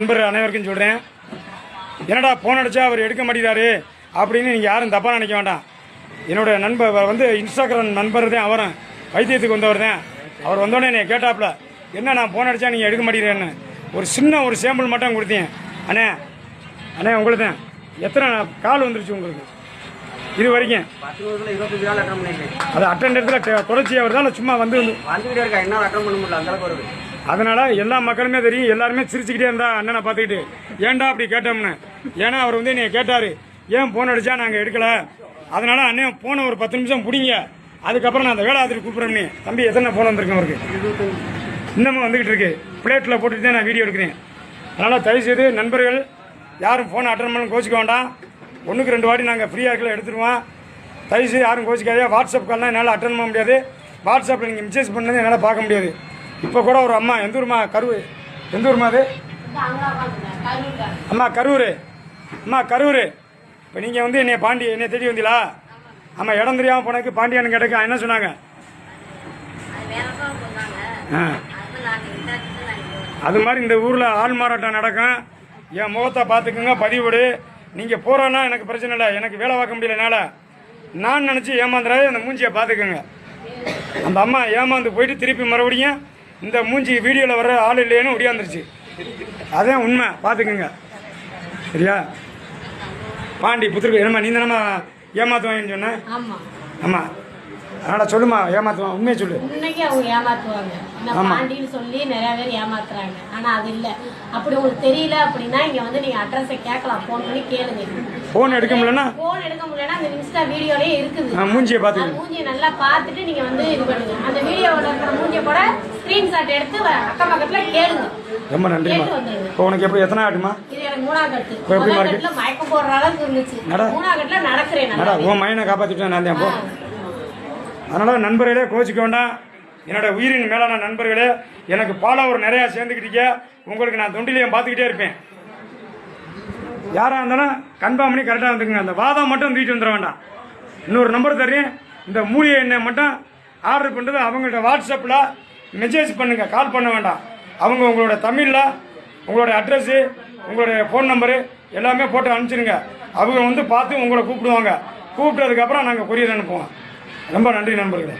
நண்பர் அனைவருக்கும் சொல்கிறேன் என்னடா ஃபோன் அடிச்சா அவர் எடுக்க மாட்டேங்கிறாரு? அப்படின்னு நீங்கள் யாரும் தப்பாக நினைக்க வேண்டாம். என்னோட நண்பர் வந்து இன்ஸ்டாகிராம் நண்பர் தான் அவரும் வைத்தியத்துக்கு வந்தவர் தான். அவர் வந்தோடனே என்னை கேட்டாப்புல என்ன நான் ஃபோன் அடிச்சா நீங்கள் எடுக்க மாட்டேங்கிறேன்னு? ஒரு சின்ன ஒரு சாம்பிள் மட்டும் கொடுத்தேன். அண்ணே அண்ணே உங்களுக்கு தான். எத்தனை கால் வந்துருச்சு உங்களுக்கு? இது வரைக்கும். நாள் அட்டன் அது அட்டண்டத்தில் தொடர்ச்சியாக வருதா இல்லை சும்மா வந்து வந்து என்ன அட்டன் பண்ண முடியல அந்த அளவுக்கு வருது. அதனால எல்லா மக்களுமே தெரியும் எல்லாருமே சிரிச்சுக்கிட்டே இருந்தா அண்ணனை பார்த்துக்கிட்டு ஏன்டா அப்படி கேட்டோம்னு? ஏன்னா அவர் வந்து என்னை கேட்டாரு ஏன் போன் அடிச்சா நாங்கள் எடுக்கல? அதனால அண்ணன் போன ஒரு பத்து நிமிஷம் பிடிங்க. அதுக்கப்புறம் நான் அந்த வேளாதிரி கூப்பிட்றேன்னு தம்பி எத்தனை ஃபோன் வந்திருக்கு அவருக்கு இன்னமும் வந்துகிட்டு இருக்கு. பிளேட்டில் போட்டுட்டு தான் நான் வீடியோ எடுக்கிறேன். அதனால் தயவுசெய்து நண்பர்கள் யாரும் ஃபோனை அட்டன் பண்ண கோச்சிக்க வேண்டாம். ஒன்றுக்கு ரெண்டு வாட்டி நாங்கள் ஃப்ரீயாக இருக்கல எடுத்துருவோம். தயவுசெய்து யாரும் கோச்சிக்காதே வாட்ஸ்அப் கால்லாம் என்னால் அட்டன் பண்ண முடியாது. வாட்ஸ்அப்பில் நீங்கள் மெசேஜ் பண்ணது என்னால் பார்க்க முடியாது. இப்போ கூட ஒரு அம்மா எந்த ஊர்மா கரூர். எந்த ஊர்மா அது? அம்மா கரூர். அம்மா கரூர். இப்போ நீங்கள் வந்து என்னை பாண்டி என்னை தேடி வந்தீங்களா? ஆமாம் இடம் தெரியாமல் போனதுக்கு பாண்டியான்னு கேட்டக்கு என்ன சொன்னாங்க? அது மாதிரி இந்த ஊரில் ஆள் மாறாட்டம் நடக்கும். என் முகத்தை பார்த்துக்குங்க பதிவுடு நீங்கள் போகிறோன்னா எனக்கு பிரச்சனை இல்லை. எனக்கு வேலை பார்க்க முடியல என்னால். நான் நினச்சி ஏமாந்துடாது அந்த மூஞ்சியை பார்த்துக்குங்க. அந்த அம்மா ஏமாந்து போயிட்டு திருப்பி மறுபடியும் இந்த மூஞ்சி வீடியோவில் வர ஆள் இல்லைன்னு ஒடியாந்துருச்சு. அதான் உண்மை பார்த்துக்குங்க சரியா? பாண்டி புத்திருக்கு என்னம்மா நீ தானம்மா ஏமாத்துவாங்கன்னு சொன்னேன் ஆமா. ஆமாம் அதனால் சொல்லுமா ஏமாத்துவான். உண்மையை சொல்லு. இன்னைக்கு அவங்க ஆமா. பாண்டின்னு சொல்லி நிறைய பேர் ஏமாத்துறாங்க. ஆனா அது இல்ல. அப்படி உங்களுக்கு தெரியல அப்படின்னா இங்க வந்து நீங்க அட்ரஸை கேட்கலாம். ஃபோன் பண்ணி கேளுங்க. ஃபோன் எடுக்க முடியலன்னா? ஃபோன் எடுக்க முடியலன்னா அந்த இன்ஸ்டா வீடியோலயே இருக்குது. மூஞ்சியை பார்த்துக்கங்க மூஞ்சியை நல்லா பார்த்துட்டு நீங்க வந்து இது பண்ணுங்க. அந்த வீடியோவோட இருக்கிற மூஞ்சியை கூட ஸ்கிரீன்ஷாட் எடுத்து அக்கம் பக்கத்துல கேளுங்க. ரொம்ப வந்துருங்க. இப்போ உனக்கு எப்படி எத்தனை ஆட்டுமா இது எனக்கு மூணாவது கட்டு. இப்போ எப்படி இருக்கு? மயக்கம் போடுற அளவுக்கு இருந்துச்சு. மூணாவது கட்டுல நடக்கிறேன் நடா உன் மையனை காப்பாற்றிட்டேன் நான் தான் போ. அதனால் நண்பர்களே கோச்சிக்க வேண்டாம். என்னோட உயிரின் மேலான நண்பர்களே எனக்கு ஃபாலோவர் நிறையா சேர்ந்துக்கிட்டீங்க உங்களுக்கு நான் தொண்டிலையும் பார்த்துக்கிட்டே இருப்பேன். யாராக இருந்தாலும் கன்ஃபார்ம் பண்ணி கரெக்டாக வந்துக்குங்க அந்த வாதம் மட்டும் தூக்கிட்டு வந்துட வேண்டாம். இன்னொரு நம்பர் தரேன் இந்த மூலிகை எண்ணெய் மட்டும் ஆர்டர் பண்ணுறது அவங்கள்ட்ட வாட்ஸ்அப்பில் மெசேஜ் பண்ணுங்கள் கால் பண்ண வேண்டாம். அவங்க உங்களோட தமிழில் உங்களோட அட்ரஸ்ஸு உங்களுடைய ஃபோன் நம்பரு எல்லாமே போட்டு அனுப்பிச்சிருங்க. அவங்க வந்து பார்த்து உங்களை கூப்பிடுவாங்க. கூப்பிட்டதுக்கப்புறம் நாங்கள் கொரியர் அனுப்புவோம். ரொம்ப நன்றி நண்பர்களே.